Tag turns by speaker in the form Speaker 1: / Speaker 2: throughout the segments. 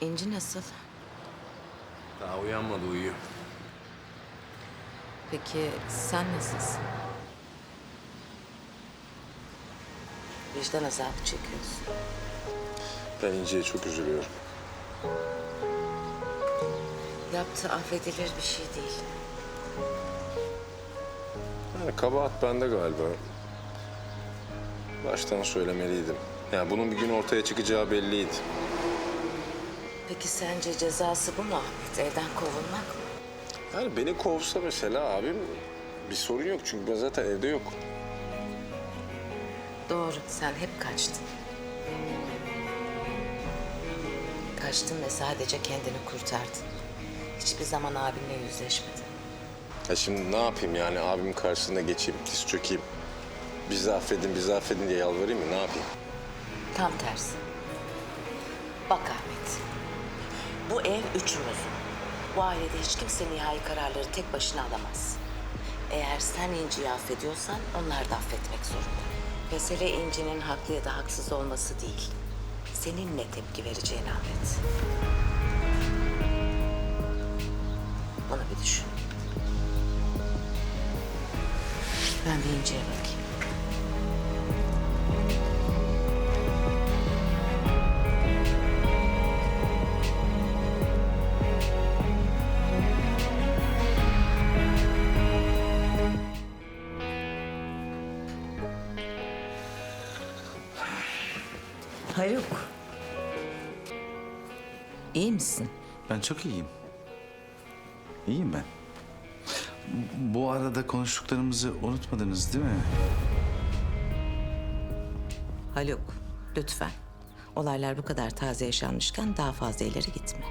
Speaker 1: İnci nasıl?
Speaker 2: Daha uyanmadı uyuyor.
Speaker 1: Peki sen nasılsın? Vicdan azabı çekiyorsun.
Speaker 2: Ben İnci'ye çok üzülüyorum.
Speaker 1: Yaptığı affedilir bir şey değil.
Speaker 2: Yani kabahat bende galiba. Baştan söylemeliydim. Ya bunun bir gün ortaya çıkacağı belliydi.
Speaker 1: Peki sence cezası bu mu Ahmet? Evden kovulmak mı?
Speaker 2: Yani beni kovsa mesela abim bir sorun yok çünkü ben zaten evde yok.
Speaker 1: Doğru, sen hep kaçtın. Kaçtın ve sadece kendini kurtardın. Hiçbir zaman abinle yüzleşmedin.
Speaker 2: Ya şimdi ne yapayım yani abimin karşısına geçeyim, diz çökeyim. Bizi affedin, bizi affedin diye yalvarayım mı? Ne yapayım?
Speaker 1: Tam tersi. Bak Ahmet, bu ev üçümüzün. Bu ailede hiç kimse nihai kararları tek başına alamaz. Eğer sen İnci'yi affediyorsan onlar da affetmek zorunda. Mesele İnci'nin haklı ya da haksız olması değil. Senin ne tepki vereceğin Ahmet. Bunu bir düşün. Ben bir İnci'ye bakayım. Haluk. İyi misin?
Speaker 3: Ben çok iyiyim. İyiyim ben. Bu arada konuştuklarımızı unutmadınız değil mi?
Speaker 1: Haluk, lütfen. Olaylar bu kadar taze yaşanmışken daha fazla ileri gitme.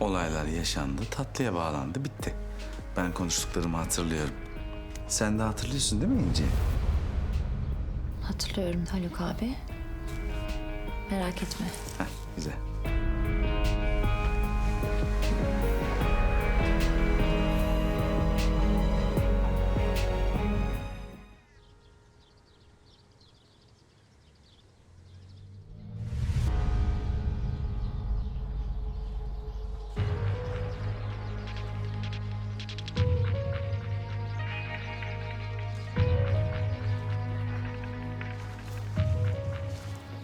Speaker 3: Olaylar yaşandı, tatlıya bağlandı, bitti. Ben konuştuklarımı hatırlıyorum. Sen de hatırlıyorsun değil mi İnci?
Speaker 4: Hatırlıyorum Haluk abi. Merak etme.
Speaker 3: Heh, güzel.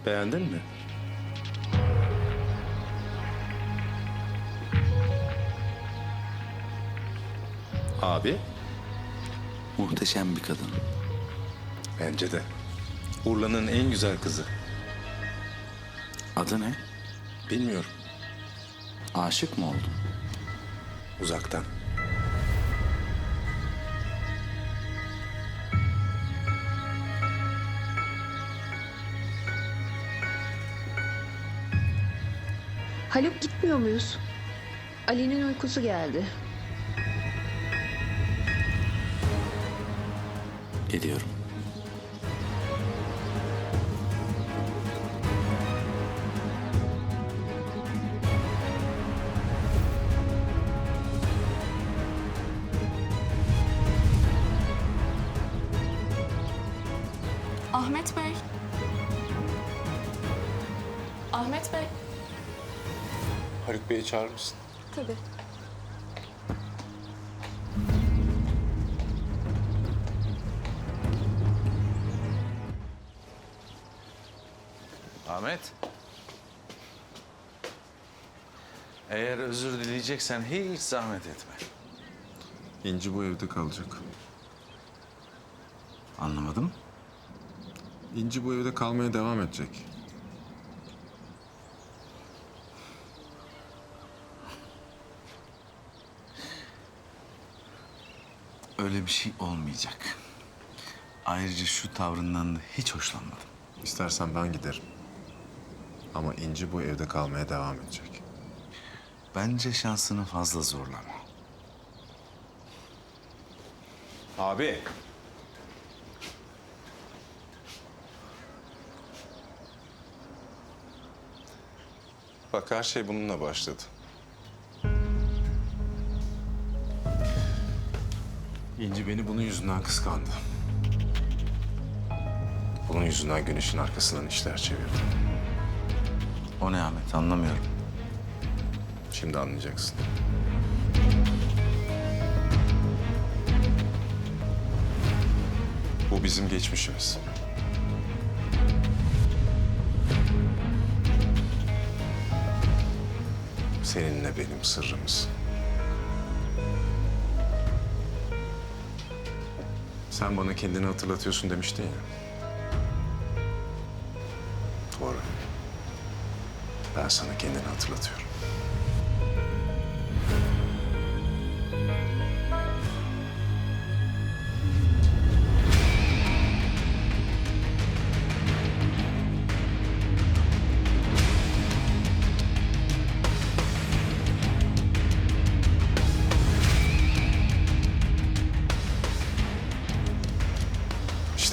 Speaker 2: Beğendin mi? Abi?
Speaker 3: Muhteşem bir kadın.
Speaker 2: Bence de. Urla'nın en güzel kızı.
Speaker 3: Adı ne?
Speaker 2: Bilmiyorum.
Speaker 3: Aşık mı oldun?
Speaker 2: Uzaktan.
Speaker 4: Haluk gitmiyor muyuz? Ali'nin uykusu geldi.
Speaker 3: Geliyorum.
Speaker 5: Ahmet Bey. Ahmet Bey.
Speaker 2: Haluk Bey'i çağırır mısın?
Speaker 5: Tabii.
Speaker 3: Ahmet. Eğer özür dileyeceksen hiç zahmet etme.
Speaker 2: İnci bu evde kalacak.
Speaker 3: Anlamadım.
Speaker 2: İnci bu evde kalmaya devam edecek.
Speaker 3: Öyle bir şey olmayacak. Ayrıca şu tavrından da hiç hoşlanmadım.
Speaker 2: İstersen ben giderim. Ama İnci bu evde kalmaya devam edecek.
Speaker 3: Bence şansını fazla zorlama.
Speaker 2: Abi. Bak her şey bununla başladı. İnci beni bunun yüzünden kıskandı. Bunun yüzünden güneşin arkasından işler çevirdi.
Speaker 3: O ne Ahmet anlamıyorum.
Speaker 2: Şimdi anlayacaksın. Bu bizim geçmişimiz. Seninle benim sırrımız. Sen bana kendini hatırlatıyorsun demiştin ya. Doğru. Ben sana kendini hatırlatıyorum.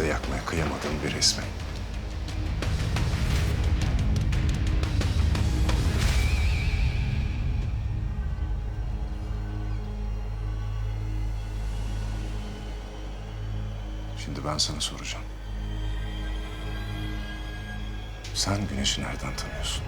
Speaker 2: İşte yakmaya kıyamadığım bir resmi. Şimdi ben sana soracağım. Sen güneşi nereden tanıyorsun?